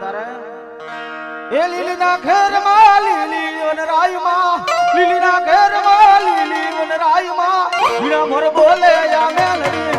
તારે? એ લીલીના ઘેરમાં લીલી ઓન રાયમાં લીલી વનરાયમાં વીણા મોર બોલે યા મેલડી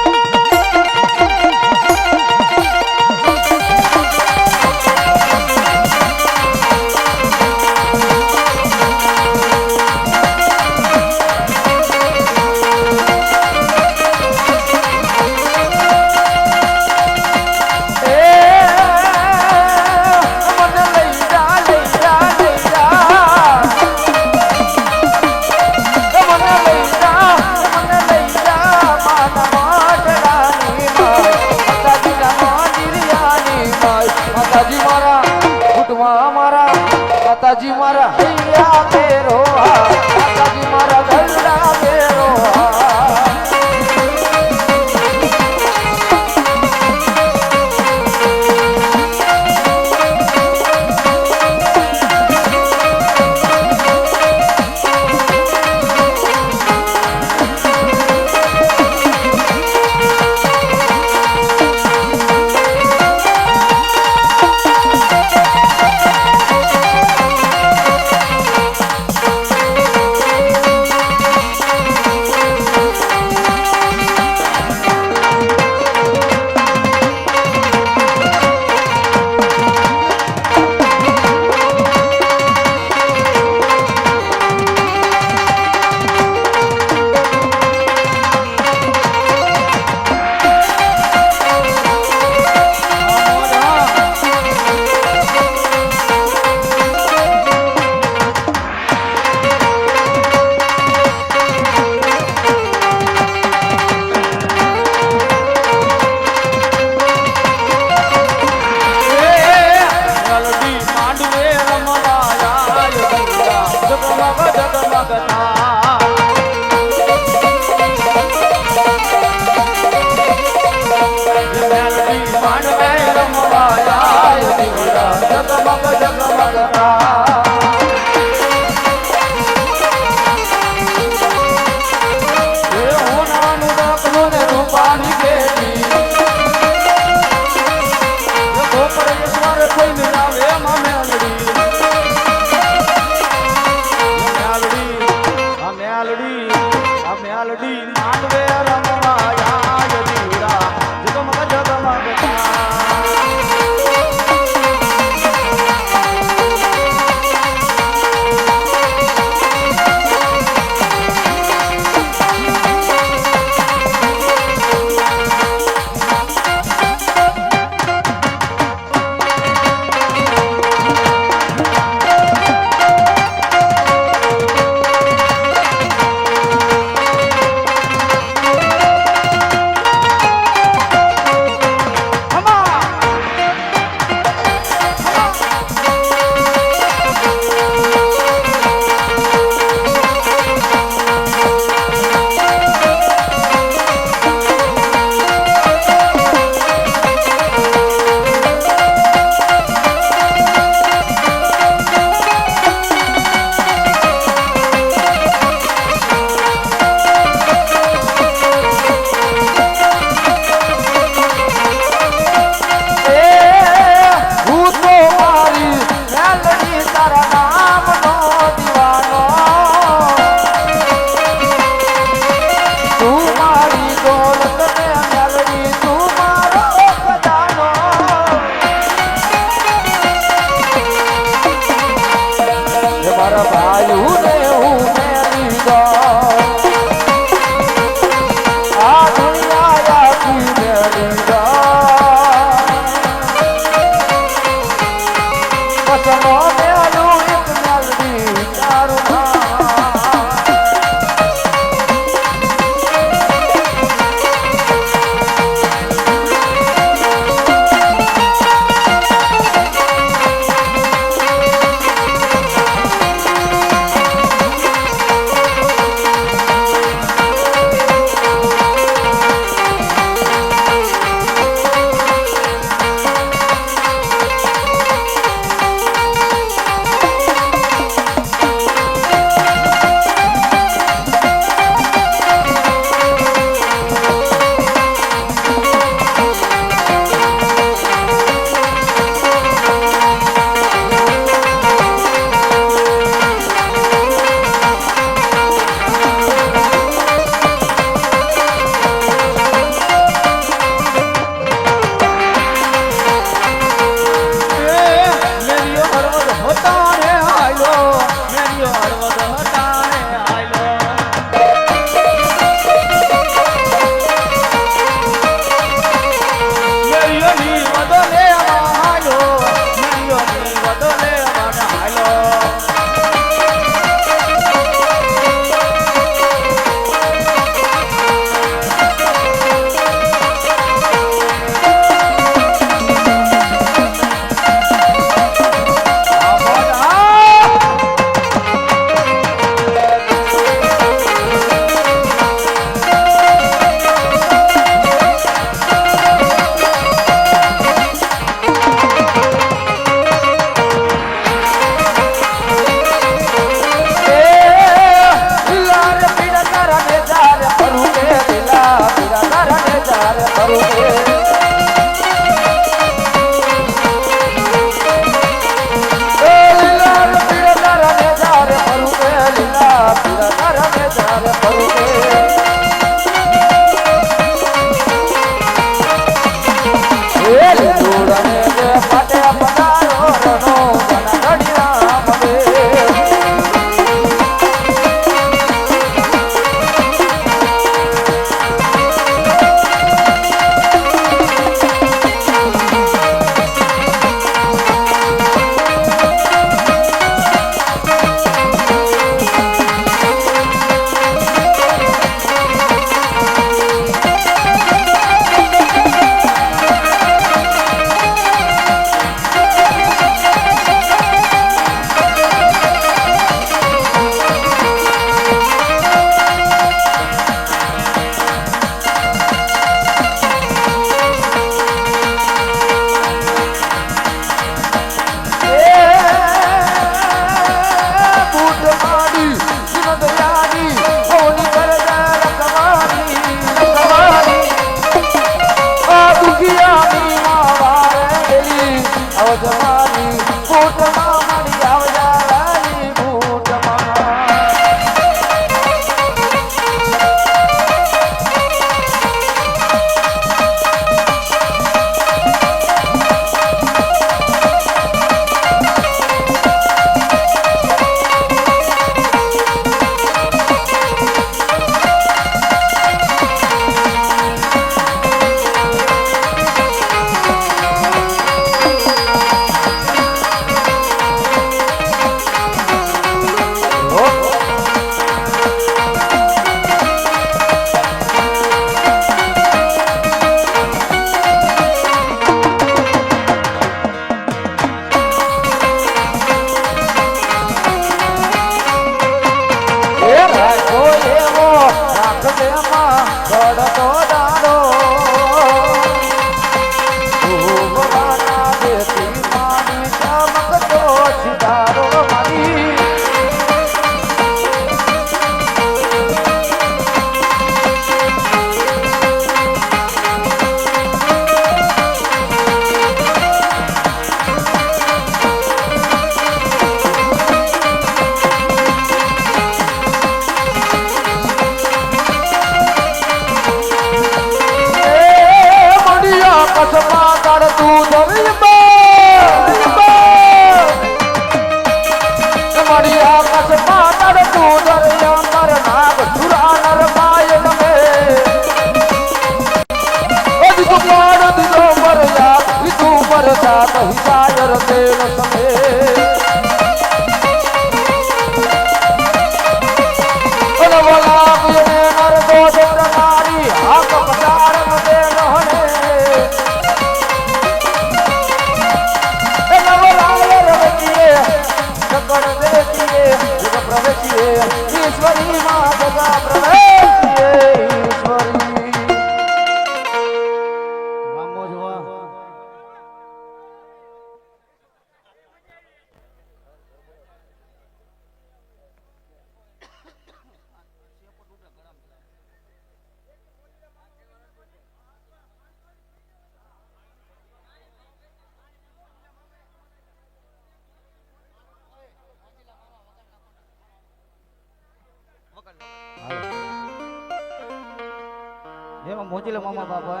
મારા મોજીલા મામા બાપા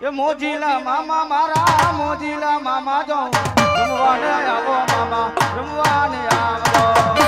એ મોજીલા મામા મારા, મોજીલા મામા જો. રમવાને આવો મામા, રમવાને આવો.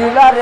મોજીલા